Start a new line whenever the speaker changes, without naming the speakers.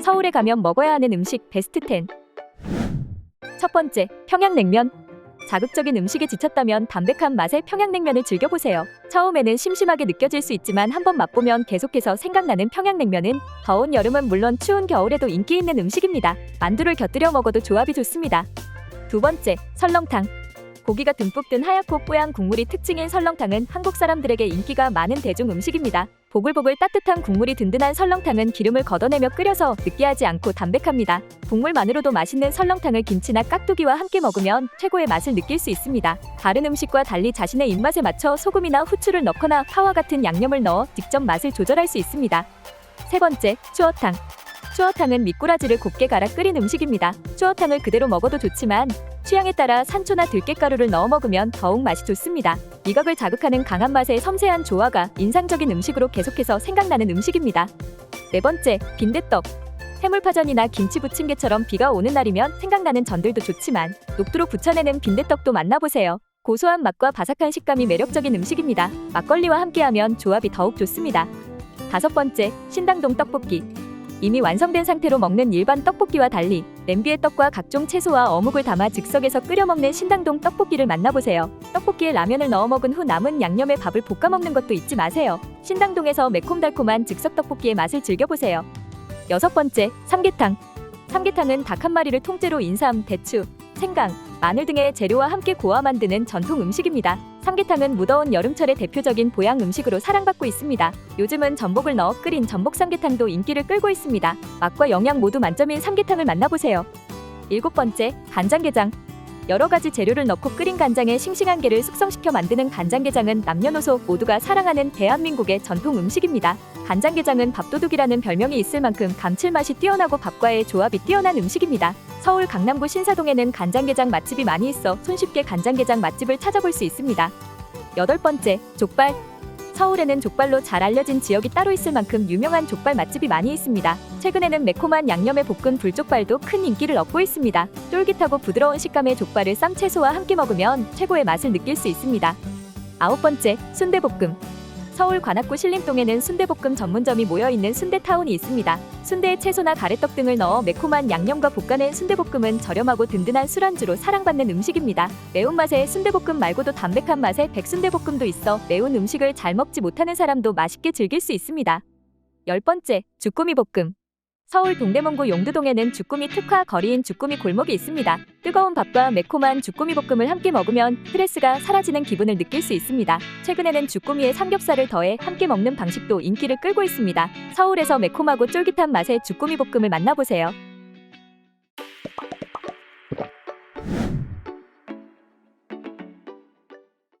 서울에 가면 먹어야 하는 음식 베스트 10. 첫 번째, 평양냉면. 자극적인 음식에 지쳤다면 담백한 맛의 평양냉면을 즐겨보세요. 처음에는 심심하게 느껴질 수 있지만 한번 맛보면 계속해서 생각나는 평양냉면은 더운 여름은 물론 추운 겨울에도 인기 있는 음식입니다. 만두를 곁들여 먹어도 조합이 좋습니다. 두 번째, 설렁탕. 고기가 듬뿍 든 하얗고 뽀얀 국물이 특징인 설렁탕은 한국 사람들에게 인기가 많은 대중 음식입니다. 보글보글 따뜻한 국물이 든든한 설렁탕은 기름을 걷어내며 끓여서 느끼하지 않고 담백합니다. 국물만으로도 맛있는 설렁탕을 김치나 깍두기와 함께 먹으면 최고의 맛을 느낄 수 있습니다. 다른 음식과 달리 자신의 입맛에 맞춰 소금이나 후추를 넣거나 파와 같은 양념을 넣어 직접 맛을 조절할 수 있습니다. 세 번째, 추어탕. 추어탕은 미꾸라지를 곱게 갈아 끓인 음식입니다. 추어탕을 그대로 먹어도 좋지만 취향에 따라 산초나 들깨가루를 넣어 먹으면 더욱 맛이 좋습니다. 미각을 자극하는 강한 맛의 섬세한 조화가 인상적인 음식으로 계속해서 생각나는 음식입니다. 네 번째, 빈대떡. 해물파전이나 김치 부침개처럼 비가 오는 날이면 생각나는 전들도 좋지만 녹두로 부쳐내는 빈대떡도 만나보세요. 고소한 맛과 바삭한 식감이 매력적인 음식입니다. 막걸리와 함께하면 조합이 더욱 좋습니다. 다섯 번째, 신당동 떡볶이. 이미 완성된 상태로 먹는 일반 떡볶이와 달리 냄비에 떡과 각종 채소와 어묵을 담아 즉석에서 끓여 먹는 신당동 떡볶이를 만나보세요. 떡볶이에 라면을 넣어 먹은 후 남은 양념에 밥을 볶아 먹는 것도 잊지 마세요. 신당동에서 매콤달콤한 즉석 떡볶이의 맛을 즐겨보세요. 여섯 번째, 삼계탕. 삼계탕은 닭 한 마리를 통째로 인삼, 대추, 생강, 마늘 등의 재료와 함께 고아 만드는 전통 음식입니다. 삼계탕은 무더운 여름철의 대표적인 보양 음식으로 사랑받고 있습니다. 요즘은 전복을 넣어 끓인 전복 삼계탕도 인기를 끌고 있습니다. 맛과 영양 모두 만점인 삼계탕을 만나보세요. 일곱 번째, 간장게장. 여러 가지 재료를 넣고 끓인 간장에 싱싱한 게를 숙성시켜 만드는 간장게장은 남녀노소 모두가 사랑하는 대한민국의 전통 음식입니다. 간장게장은 밥도둑이라는 별명이 있을 만큼 감칠맛이 뛰어나고 밥과의 조합이 뛰어난 음식입니다. 서울 강남구 신사동에는 간장게장 맛집이 많이 있어 손쉽게 간장게장 맛집을 찾아볼 수 있습니다. 여덟 번째, 족발. 서울에는 족발로 잘 알려진 지역이 따로 있을 만큼 유명한 족발 맛집이 많이 있습니다. 최근에는 매콤한 양념에 볶은 불족발도 큰 인기를 얻고 있습니다. 쫄깃하고 부드러운 식감의 족발을 쌈채소와 함께 먹으면 최고의 맛을 느낄 수 있습니다. 아홉 번째, 순대볶음. 서울 관악구 신림동에는 순대볶음 전문점이 모여있는 순대타운이 있습니다. 순대에 채소나 가래떡 등을 넣어 매콤한 양념과 볶아낸 순대볶음은 저렴하고 든든한 술안주로 사랑받는 음식입니다. 매운맛의 순대볶음 말고도 담백한 맛의 백순대볶음도 있어 매운 음식을 잘 먹지 못하는 사람도 맛있게 즐길 수 있습니다. 열 번째, 주꾸미 볶음. 서울 동대문구 용두동에는 주꾸미 특화 거리인 주꾸미 골목이 있습니다. 뜨거운 밥과 매콤한 주꾸미 볶음을 함께 먹으면 스트레스가 사라지는 기분을 느낄 수 있습니다. 최근에는 주꾸미에 삼겹살을 더해 함께 먹는 방식도 인기를 끌고 있습니다. 서울에서 매콤하고 쫄깃한 맛의 주꾸미 볶음을 만나보세요.